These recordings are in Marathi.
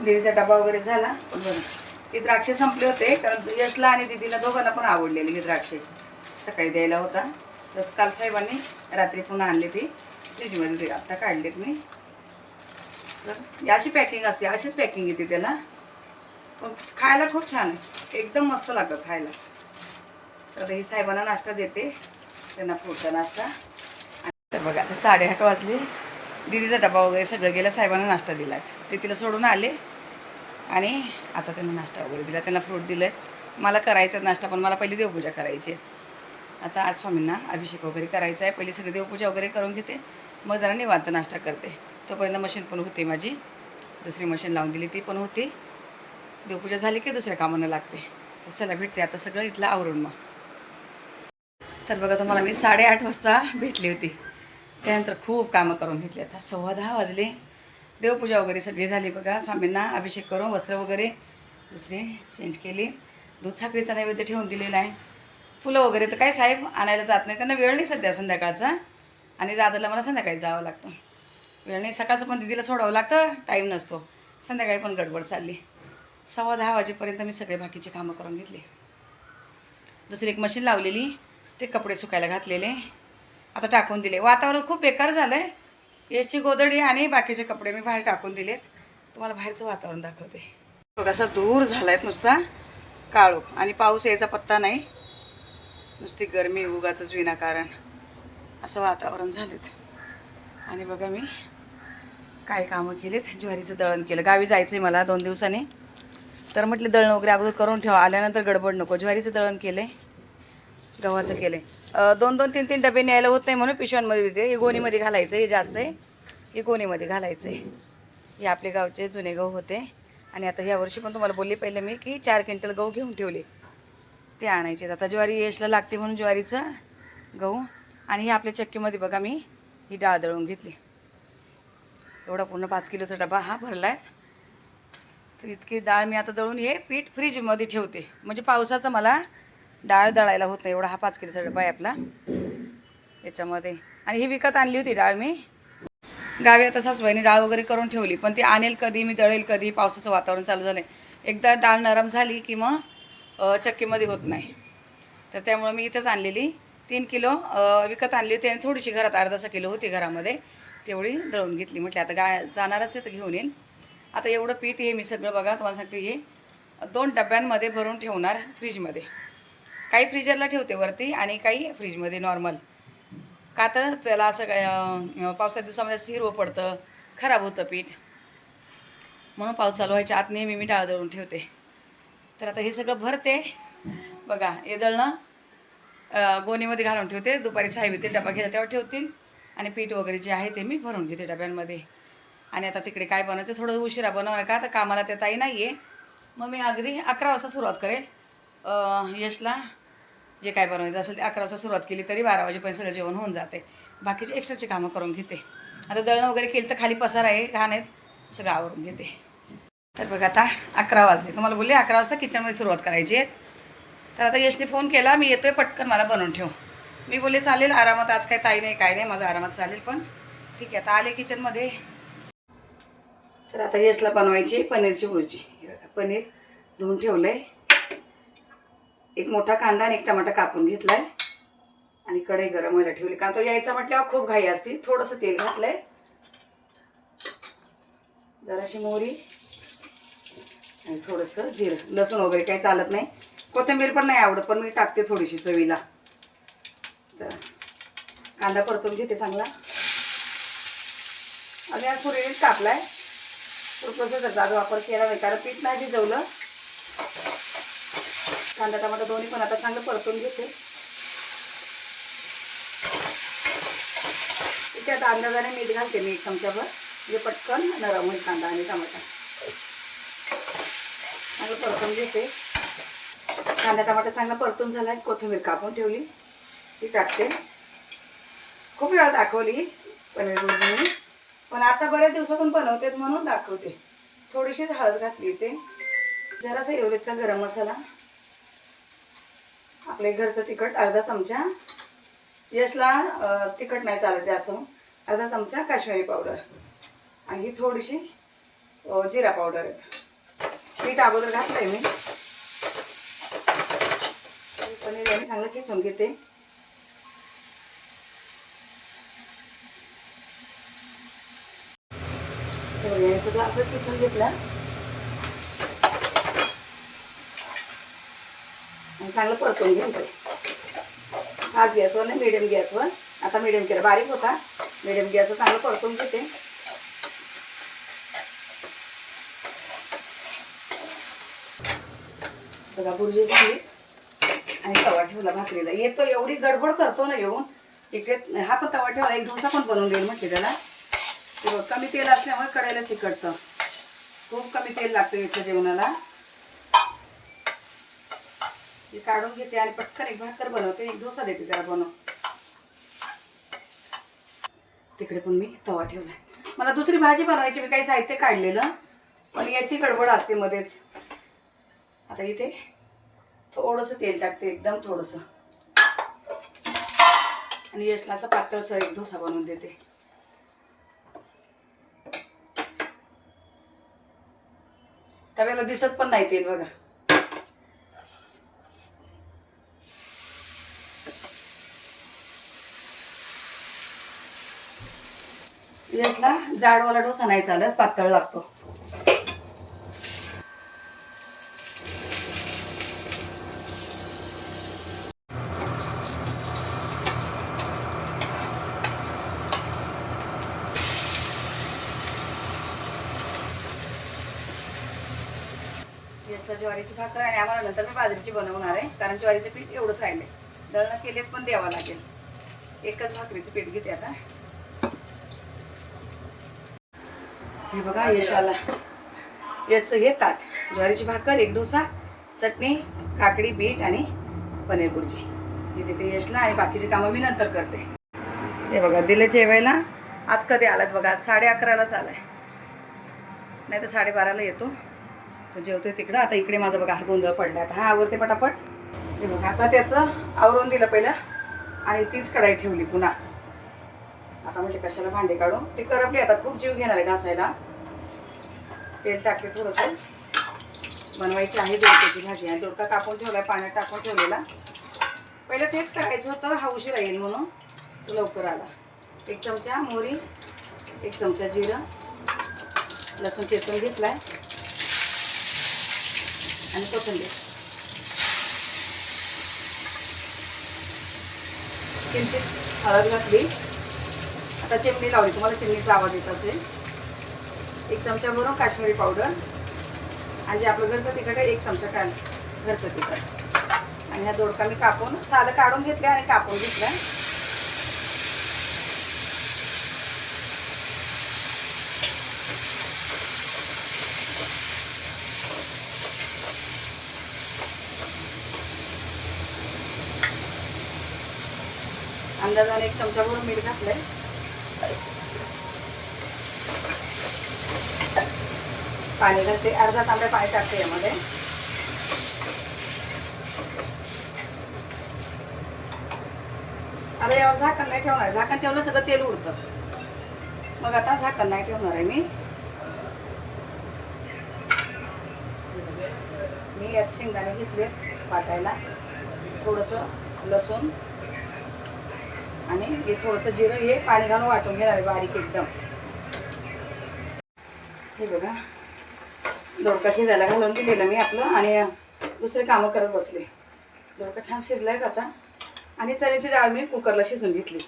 दीदीचा डबा वगैरे झाला. पण बरं. ही द्राक्षे संपले होते कारण यशला आणि दीदीला दोघांना पण आवडलेली ही द्राक्षे. सकाळी द्यायला होता. तसं काल साहेबांनी रात्री पुन्हा आणली ती. फ्रीजमध्ये आत्ता काढलीत मी. तर अशी पॅकिंग असते अशीच पॅकिंग येते त्याला. पण खायला खूप छान आहे. एकदम मस्त लागतं खायला. तर ही साहेबांना नाश्ता देते. त्यांना फ्रूटचा नाश्ता. आणि तर बघा आता साडेआठ वाजले. दिदीचा डबा वगैरे सगळं गेलं साहेबांना नाश्ता दिला. ते तिला सोडून आले आणि आता त्यांना नाश्ता वगैरे दिला. त्यांना फ्रूट दिलं. मला करायचं नाश्ता पण मला पहिली देवपूजा करायची आहे. आता आज स्वामींना अभिषेक वगैरे करायचा आहे. पहिली सगळी देवपूजा वगैरे करून घेते. मग जरा निवांत नाश्ता करते. तोपर्यंत मशीन पण होती माझी. दुसरी मशीन लावून दिली ती पण होती. देवपूजा झाली की दुसऱ्या कामांना लागते. तर चला भेटते आता सगळं इथलं आवरून मग. तर बघा तुम्हाला मी साडेआठ वाजता भेटली होती. त्यानंतर खूप कामं करून घेतली. आता सव्वा दहा वाजले. देवपूजा वगैरे सगळी झाली बघा. स्वामींना अभिषेक करून वस्त्र वगैरे दुसरे चेंज केली. दुधसाखरीचा नैवेद्य ठेवून दिलेला आहे. फुलं वगैरे तर काय साहेब आणायला जात नाही. त्यांना वेळ नाही सध्या संध्याकाळचा. आणि दादरला मला संध्याकाळी जावं लागतं. वेळ नाही. सकाळचं पण दिदीला सोडावं लागतं. टाईम नसतो. संध्याकाळी पण गडबड चालली. सव्वा दहा वाजेपर्यंत मी सगळे बाकीचे कामं करून घेतले. दुसरी एक मशीन लावलेली. ते कपडे सुकायला घातलेले. आता टाकून दिले. वातावरण खूप बेकार झालं आहे याची गोदडी आणि बाकीचे कपडे मी बाहेर टाकून दिलेत. तुम्हाला बाहेरचं वातावरण दाखवते. बघ धूर दूर झाला आहे नुसता. काळो. आणि पाऊस यायचा पत्ता नाही. नुसती गरमी उगाचंच विनाकारण. असं वातावरण झालेत. आणि बघा मी काय कामं केलीत? ज्वारीचं दळण केलं. गावी जायचं आहे मला दोन दिवसांनी. तर म्हटलं दळण वगैरे अगोदर करून ठेवा. आल्यानंतर गडबड नको. ज्वारीचं दळण केलं आहे गव्हाचं केलं आहे दोन दोन तीन तीन डबे न्यायला होत नाही म्हणून पिशव्यांमध्ये देते हे गोणीमध्ये घालायचं हे जास्त आहे. हे गोणीमध्ये घालायचं आहे हे आपले गावचे जुने गहू होते. आणि आता ह्या वर्षी पण तुम्हाला बोलले पहिले मी की चार क्विंटल गहू घेऊन ठेवले. ते आणायचे आता ज्वारी यशला लागते म्हणून ज्वारीचं गहू. आणि हे आपल्या चक्कीमध्ये बघा मी ही डाळ दळून घेतली. एवढा पूर्ण पाच किलोचा डबा हा भरला आहे तर इतकी डाळ मी आता दळून हे पीठ फ्रीजमध्ये ठेवते. म्हणजे पावसाचं मला डाळ दळायला होत नाही एवढा हा पाच किलोचा डबा आहे आपला. याच्यामध्ये. आणि ही विकत आणली होती डाळ मी. गावी आता सासूबाईने डाळ वगैरे करून ठेवली पण ती आणेल कधी मी दळेल कधी पावसाचं वातावरण चालू झालं एकदा डाळ नरम झाली की मग चक्कीमध्ये होत नाही. तर त्यामुळं मी इथंच आणलेली. तीन किलो विकत आणली होती आणि थोडीशी घरात अर्धासा किलो होती घरामध्ये. तेवढी दळून घेतली. म्हटली आता गा जाणारच आहे तर घेऊन येईन आता एवढं पीठ हे मी सगळं बघा तुम्हाला सांगते हे दोन डब्यांमध्ये भरून ठेवणार फ्रीजमध्ये. काही फ्रीजरला ठेवते वरती आणि काही फ्रीजमध्ये नॉर्मल. का तर त्याला असं काय पावसाच्या दिवसामध्ये असं हिरवं पडतं खराब होतं पीठ. म्हणून पाऊस चालू व्हायच्या आत नेहमी मी डाळ दळून ठेवते. तर आता हे सगळं भरते. बघा हे दळणं गोणीमध्ये घालून ठेवते. दुपारी साहेब येतील डबा घेतात तेव्हा ठेवतील. आणि पीठ वगैरे जे आहे ते मी भरून घेते डब्यांमध्ये. आणि आता तिकडे काय बनवायचं थोडं उशिरा बनवणार का? तर कामाला ते ताई नाही आहे मग मी अगदी अकरा वाजता सुरुवात करेल. यशला जे काय बनवायचं असेल ते अकरा वाजता सुरुवात केली तरी बारा वाजेपर्यंत सगळं जेवण होऊन जाते. बाकीचे एक्स्ट्राची कामं करून घेते. आता दळणं वगैरे केली तर खाली पसार आहे घाण आहेत सगळं आवरून घेते. तर बघा आता अकरा वाजले. तुम्हाला बोलले अकरा वाजता किचनमध्ये सुरुवात करायची आहे. तर आता यशने फोन केला मी येतोय पटकन मला बनवून ठेव. मी बोलले चालेल आरामात आज काय ताई नाही काय नाही माझं आरामात चालेल पण. ठीक आहे आता आले किचनमध्ये. तर आता यशला बनवायची पनीरची भुर्जी. पनीर धुवून ठेवलं आहे एक मोठा कांदा आणि एक टमाटा कापून घेतलाय. आणि कढई गरम व्हायला ठेवली. कारण तो यायचा म्हटल्यावर खूप घाई असते. थोडंसं तेल घातलंय. जराशी मोहरी आणि थोडंसं जिरं. लसूण वगैरे काही चालत नाही. कोथिंबीर पण नाही आवडत पण मी टाकते थोडीशी चवीला. तर कांदा परतून घेते चांगला. आणि आज सुरळीत कापलाय. प्रोसेसरचा आज वापर केला नाही कारण पीठ नाही भिजवलं. कांदा टमाटा दोन्ही पण आता चांगलं परतून घेते. इथे आता अंदाजाने मीठ घालते मी एक चमच्याभर म्हणजे पटकन नरम होईल कांदा आणि टमाटा चांगलं परतून घेते. कांदा टमाटा चांगला परतून झाला आहे कोथिंबीर कापून ठेवली. ती टाकते. खूप वेळा दाखवली पनीर मी पण आता बऱ्याच दिवसातून बनवते म्हणून दाखवते. थोडीशीच हळद घातली इथे. जरासा एवढेचा गरम मसाला. आपले घरचं तिखट अर्धा चमचा. यशला तिखट नाही चालत जास्त. अर्धा चमचा काश्मीरी पावडर. आणि ही थोडीशी जिरा पावडर आहे. पीठ अगोदर घातलंय मी. पनीर याने चांगलं किसून घेते. हो, सुद्धा सगळं असं किसून घेतलं. चांगलं परतून ते हाच गॅसवर नाही मिडियम गॅसवर. आता मिडियम केला. बारीक होता. मिडियम गॅसवर चांगलं परतून घेते. बघा बुर्जी झाली. आणि तवा ठेवला भाकरीला. येतो एवढी गडबड करतो ना येऊन. इकडे हा पण तवा ठेवला. एक डोसा पण बनवून देईल म्हटले त्याला. कमी तेल असल्यामुळे कडायला चिकटतं. खूप कमी तेल लागतं याच्या जेवणाला. हे काढून घेते आणि पटकन एक भाकर बनवते एक डोसा देते त्याला बनव तिकडे पण मी तवा ठेवला. मला दुसरी भाजी बनवायची मी काही साहित्य काढलेलं पण याची गडबड असते मध्येच. आता इथे थोडंसं तेल टाकते एकदम थोडंसं. आणि यशनाचा पातळसर एक डोसा बनवून देते. तव्याला दिसत पण नाही तेल बघा. यातला. जाडवाला डोसा नाही चालत पातळ लागतो. ज्वारीची भाकर आणि आम्हाला नंतर मी बाजरीची बनवणार आहे कारण ज्वारीचं पीठ एवढंच राहिले दळणं केलेत पण द्यावं लागेल. एकच भाकरीचं पीठ घेते आता. हे बघा यशाला. याचं हे ताट ज्वारीची भाकर एक डोसा चटणी काकडी बीट आणि पनीर भुर्जी हे तिथे यशला आणि बाकीची कामं मी नंतर करते. हे बघा दिलं जेवायला. आज कधी आलात बघा साडे अकरालाच आलाय नाही तर साडेबाराला येतो. तो जेवतोय तिकडं. आता इकडे माझा बघा हा गोंधळ पडला आता हा आवरते पटापट. हे बघा आता त्याचं आवरून दिलं पहिलं. आणि तीच कढाई ठेवली पुन्हा. आता म्हणजे कशाला भांडे काढू? ते करपले आता खूप जीव घेणार आहे घासायला. तेल टाकते थोडंसं. बनवायची आहे दोडक्याची भाजी आणि दोडका कापून ठेवलाय पाण्यात टाकून ठेवलेला. पहिलं तेच करायचं होतं हा उशीर येईल म्हणून. तो लवकर आला. एक चमचा मोरी एक चमचा जिरं लसूण चेचून घेतलाय. आणि कोथिंबीर. किंचित हळद घातली. आता चिमणी लावली. तुम्हाला चिमणीचा आवाज येत असेल. एक चमचा भरून काश्मीरी पावडर आणि जे आपलं घरचं तिखट आहे एक चमचा काल घरचं तिखट. आणि ह्या दोडका मी कापून साधं काढून घेतलं आणि कापून घेतलं अंदाजाने एक चमचा भरून मीठ घातलंय. पाणी घालते अर्धा तांब्या पाणी टाकते यामध्ये. आता यावर झाकण नाही ठेवणार. झाकण ठेवलं सगळं तेल उडतं. मग आता झाकण नाही ठेवणार आहे मी. मी यात शेंगदाणे घेतले वाटायला. थोडंसं लसूण. आणि हे थोडंसं जिरं हे पाणी घालून वाटून घेणार आहे बारीक एकदम. हे बघा. दोडका शिजायला घालून दिलेलं मी आपलं आणि दुसरे कामं करत बसले. दोडका छान शिजलाय का आता? आणि चण्याची डाळ मी कुकरला शिजून घेतली.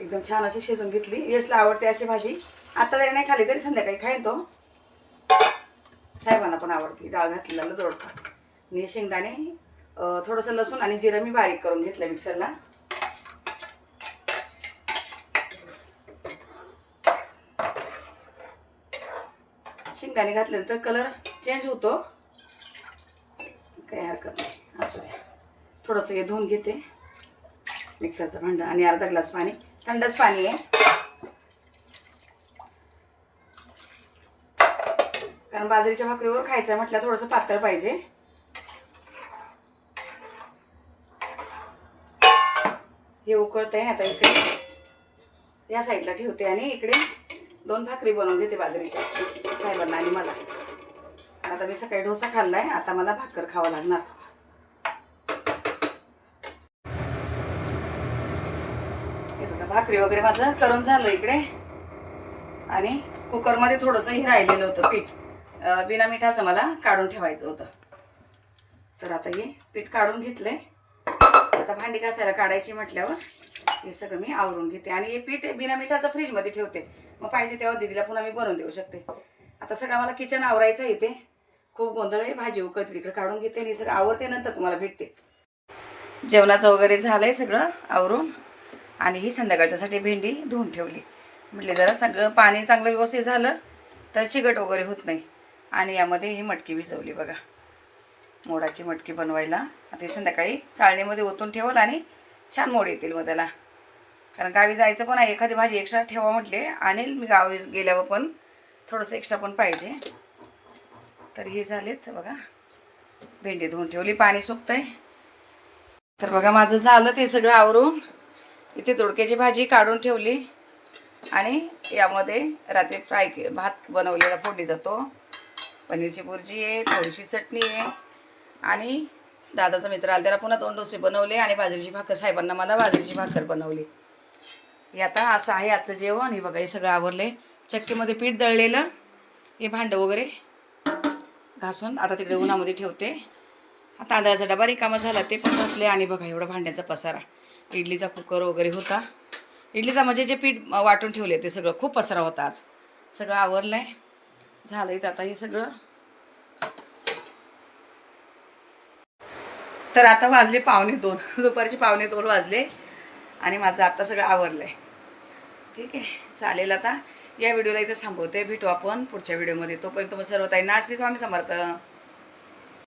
एकदम छान अशी शिजून घेतली. यशला आवडते अशी भाजी. आता जरी नाही खाली तरी संध्याकाळी खाईन तो. साहेबांना पण आवडते डाळ घातलेला दोडका. आणि शेंगदाणे थोडंसं लसूण आणि जिरं मी बारीक करून घेतलं मिक्सरला. शेंगदाणे घातल्यानंतर कलर चेंज होतो. काही हरकत नाही असू द्या. थोडंसं हे धुवून घेते. मिक्सरचं भांडं आणि अर्धा ग्लास पाणी. थंडच पाणी आहे. कारण बाजरीच्या भाकरीवर खायचं म्हटलं थोडंसं पातळ पाहिजे. हे उकळत आहे आता इकडे. या साईडला ठेवते आणि इकडे दोन भाकरी बनवून घेते बाजरीच्या. साहेबांना आणि मला. आता मी सकाळी डोसा खाल्लाय आता मला भाकर खावं लागणार. हे बघा भाकरी वगैरे माझं करून झालं इकडे. आणि कुकरमध्ये थोडंसं हे राहिलेलं होतं पीठ. बिना मिठाचं मला काढून ठेवायचं होतं. तर आता हे पीठ काढून घेतलंय. आता भांडी घासायला काढायची म्हटल्यावर हे सगळं मी आवरून घेते. आणि हे पीठ बिना मिठाचं फ्रीजमध्ये ठेवते. मग पाहिजे तेव्हा दिदीला पुन्हा मी बनवून देऊ शकते. आता सगळं मला किचन आवरायचं आहे इथे. खूप गोंधळ आहे भाजी उकळते तिकडे काढून घेते आणि सगळं आवरते नंतर तुम्हाला भेटते. जेवणाचं वगैरे झालंय सगळं आवरून. आणि ही संध्याकाळच्यासाठी भेंडी धुवून ठेवली. म्हटले जरा सगळं पाणी चांगलं व्यवस्थित झालं तर चिकट वगैरे होत नाही. आणि यामध्ये ही मटकी भिजवली बघा. मोडाची मटकी बनवायला. आता ही संध्याकाळी चाळणीमध्ये ओतून ठेवल आणि छान मोड येतील मग त्याला. कारण गावी जायचं पण आहे. एखादी भाजी एक्स्ट्रा ठेवा म्हटले. आणेल मी गावी गेल्यावर पण. थोडंसं एक्स्ट्रा पण पाहिजे. तर हे झालेत बघा. भेंडी धुवून ठेवली. पाणी सुकतंय. तर बघा माझं झालं ते सगळं आवरून. इथे दोडक्याची भाजी काढून ठेवली. आणि यामध्ये रात्री फ्राय के भात बनवलेला फोडी जातो. पनीरची भुर्जी आहे थोडीशी चटणी आहे. आणि दादाचा मित्र आला त्याला पुन्हा दोन डोसे बनवले आणि बाजरीची भाकर. साहेबांना मला बाजरीची भाकर बनवली. हे आता असं आहे आजचं जेवण. हे बघा हे सगळं आवरलं आहे चक्कीमध्ये पीठ दळलेलं. हे भांडं वगैरे घासून आता तिकडे उन्हामध्ये ठेवते. हा तांदळाचा डबा रिकामा झाला ते पण घासले. आणि बघा एवढा भांड्याचा पसारा. इडलीचा कुकर वगैरे होता. इडलीचा म्हणजे जे पीठ वाटून ठेवले ते सगळं. खूप पसरा होता आज. सगळं आवरलं आहे झालं आहे आता हे सगळं. तर आता वाजले पावणे दोन. दुपारचे पावणे दोन वाजले. आणि माझं आत्ता सगळं आवरलं आहे ठीक आहे चालेल आता. या व्हिडिओला इथं थांबवते भेटू आपण पुढच्या व्हिडिओमध्ये. तोपर्यंत मग सर्व ताईंना श्री स्वामी समर्थ.